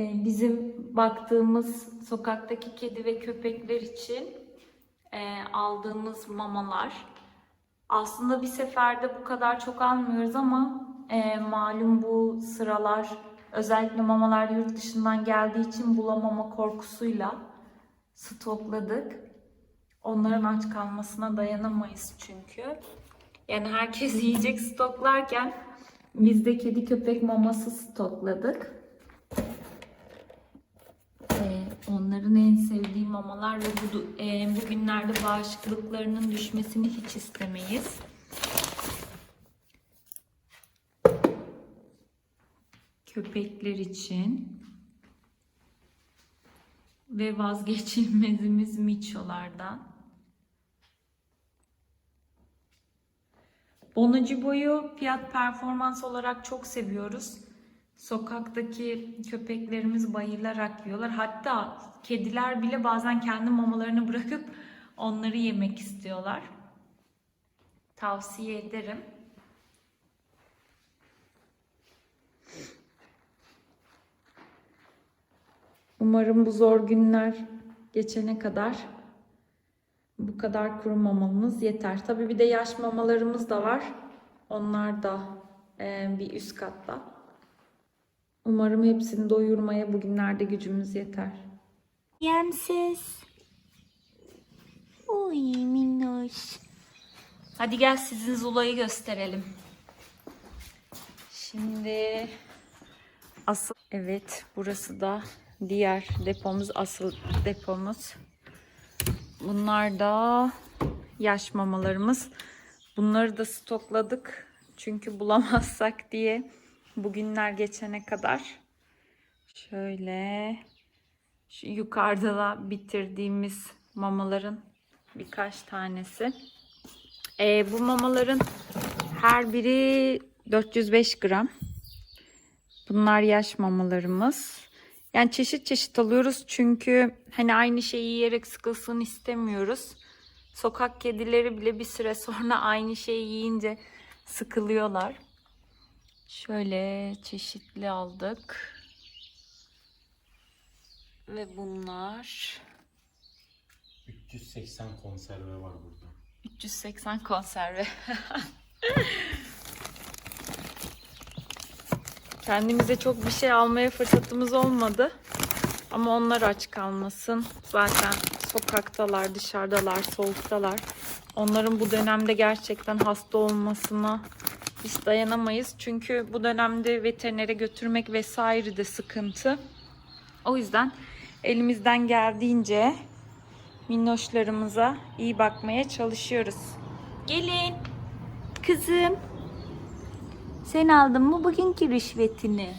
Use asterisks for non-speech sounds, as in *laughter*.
e, bizim baktığımız sokaktaki kedi ve köpekler için e, aldığımız mamalar. Aslında bir seferde bu kadar çok almıyoruz ama e, malum bu sıralar özellikle mamalar yurt dışından geldiği için bulamama korkusuyla stokladık. Onların aç kalmasına dayanamayız çünkü. Yani herkes yiyecek stoklarken biz de kedi köpek maması stokladık. Ee, onların en sevdiği mamalar ve bu, e, bugünlerde bağışıklıklarının düşmesini hiç istemeyiz. Köpekler için ve vazgeçilmezimiz miçolardan. Bonocubo'yu fiyat performans olarak çok seviyoruz. Sokaktaki köpeklerimiz bayılarak yiyorlar. Hatta kediler bile bazen kendi mamalarını bırakıp onları yemek istiyorlar. Tavsiye ederim. Umarım bu zor günler geçene kadar bu kadar kuru mamalımız yeter. Tabii bir de yaş mamalarımız da var. Onlar da bir üst katta. Umarım hepsini doyurmaya bugünlerde gücümüz yeter. Yemsiz. Uy minnoş. Hadi gel sizin Zula'yı gösterelim. Şimdi asıl evet burası da diğer depomuz asıl depomuz. Bunlar da yaş mamalarımız. Bunları da stokladık. Çünkü bulamazsak diye bugünler geçene kadar. Şöyle şu yukarıda da bitirdiğimiz mamaların birkaç tanesi. Ee, bu mamaların her biri 405 gram. Bunlar yaş mamalarımız. Yani çeşit çeşit alıyoruz çünkü hani aynı şeyi yiyerek sıkılsın istemiyoruz. Sokak kedileri bile bir süre sonra aynı şeyi yiyince sıkılıyorlar. Şöyle çeşitli aldık. Ve bunlar 380 konserve var burada. 380 konserve. *laughs* Kendimize çok bir şey almaya fırsatımız olmadı. Ama onlar aç kalmasın. Zaten sokaktalar, dışarıdalar, soğuktalar. Onların bu dönemde gerçekten hasta olmasına hiç dayanamayız. Çünkü bu dönemde veterinere götürmek vesaire de sıkıntı. O yüzden elimizden geldiğince minnoşlarımıza iyi bakmaya çalışıyoruz. Gelin. Kızım. Sen aldın mı bugünkü rüşvetini?